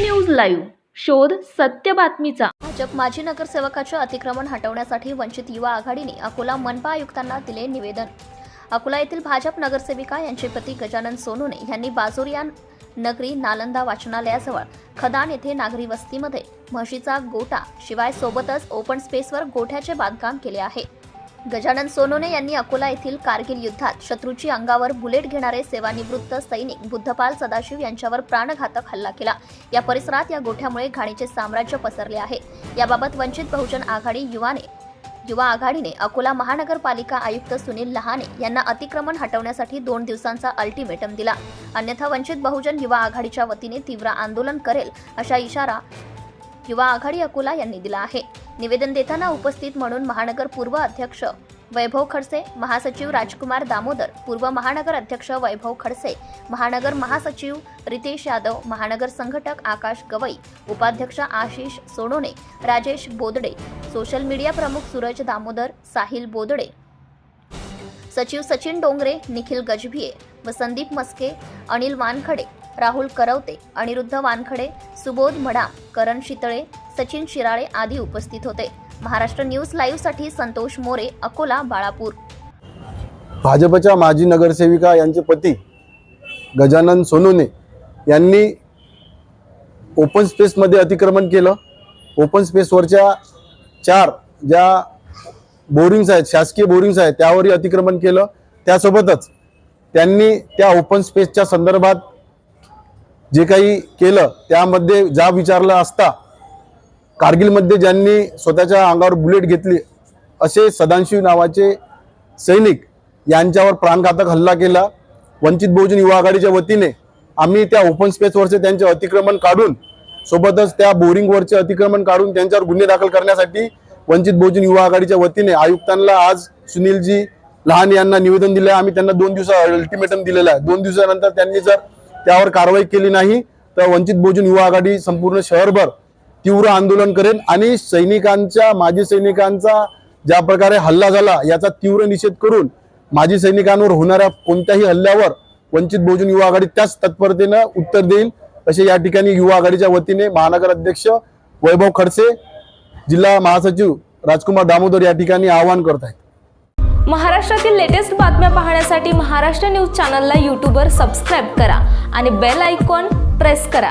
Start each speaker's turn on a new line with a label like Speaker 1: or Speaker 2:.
Speaker 1: News live. शोध सत्य बातमीचा.
Speaker 2: भाजप माजी नगरसेवकाच्या अतिक्रमण हटवण्यासाठी वंचित युवा आघाडीने अकोला मनपा आयुक्तांना दिले निवेदन. अकोला येथील भाजप नगरसेविका यांचे पती गजानन सोनोने यांनी बाजोरिया नगरी नालंदा वाचनालयाजवळ खदान येथे नागरी वस्तीमध्ये म्हशीचा गोठा शिवाय सोबतच ओपन स्पेसवर गोठ्याचे बांधकाम केले आहे. गजानन सोनोने यांनी अकोला येथील कारगिल युद्धात शत्रूची अंगावर बुलेट घेणारे सेवानिवृत्त सैनिक बुद्धपाल सदाशिव यांच्यावर प्राणघातक हल्ला केला. या परिसरात या गोठ्यामुळे घाणीचे साम्राज्य पसरले आहे. याबाबत वंचित बहुजन आघाडी युवाने युवा आघाडीने अकोला महानगरपालिका आयुक्त सुनील लहाने यांना अतिक्रमण हटवण्यासाठी दोन दिवसांचा अल्टिमेटम दिला. अन्यथा वंचित बहुजन युवा आघाडीच्या वतीने तीव्र आंदोलन करेल अशा इशारा युवा आघाडी अकोला यांनी दिला आहे. निवेदन देताना उपस्थित म्हणून महानगर पूर्व अध्यक्ष वैभव खडसे महासचिव राजकुमार दामोदर पूर्व महानगर अध्यक्ष वैभव खडसे महानगर महासचिव रितेश यादव महानगर संघटक आकाश गवई उपाध्यक्ष आशिष सोनोने राजेश बोदडे सोशल मीडिया प्रमुख सूरज दामोदर साहिल बोदडे. सचिव सचिन डोंगरे निखिल गजभिये व संदीप मस्के अनिल वानखडे राहुल करवते अनिरुद्ध वानखडे सुबोध मडा करण शितळे सचिन शिराळे आदी उपस्थित होते. महाराष्ट्र न्यूज लाईव्हसाठी संतोष मोरे अकोला बाळापूर.
Speaker 3: भाजपच्या माजी नगरसेविका यांचे पती गजानन सोनोने यांनी ओपन स्पेसमध्ये अतिक्रमण केलं. ओपन स्पेसवरच्या चार ज्या बोरिंग्स आहेत शासकीय बोरिंग्स आहेत त्यावरही अतिक्रमण केलं. त्यासोबतच त्यांनी त्या ओपन स्पेसच्या संदर्भात जे काही केलं त्यामध्ये जा विचारलं असता कारगिलमध्ये ज्यांनी स्वतःच्या अंगावर बुलेट घेतली असे सदांशिव नावाचे सैनिक यांच्यावर प्राणघातक हल्ला केला. वंचित बहुजन युवा आघाडीच्या वतीने आम्ही त्या ओपन स्पेसवरचे त्यांचे अतिक्रमण काढून सोबतच त्या बोरिंगवरचे अतिक्रमण काढून त्यांच्यावर गुन्हे दाखल करण्यासाठी वंचित बहुजन युवा आघाडीच्या वतीने आयुक्तांना आज सुनीलजी लहान यांना निवेदन दिलं आहे आम्ही त्यांना दोन दिवसा अल्टिमेटम दिलेलं आहे. दोन दिवसानंतर त्यांनी जर त्यावर कारवाई केली नाही तर वंचित बहुजन युवा आघाडी संपूर्ण शहरभर तीव्र आंदोलन करेन आणि सैनिकांच्या माजी सैनिकांचा ज्या प्रकारे हल्ला झाला याचा तीव्र निषेध करून माजी सैनिकांवर होणाऱ्या कोणत्याही हल्ल्यावर वंचित बहुजन युवा आघाडी त्याच तत्परतेनं उत्तर देईल असे या ठिकाणी युवा आघाडीच्या वतीने महानगर अध्यक्ष वैभव खडसे जिल्हा महासचिव राजकुमार दामोदर या ठिकाणी आवाहन करत आहेत.
Speaker 4: महाराष्ट्रातील लेटेस्ट बातम्या पाहण्यासाठी महाराष्ट्र न्यूज चॅनलला यूट्यूबवर सबस्क्राईब करा आणि बेल आयकॉन प्रेस करा.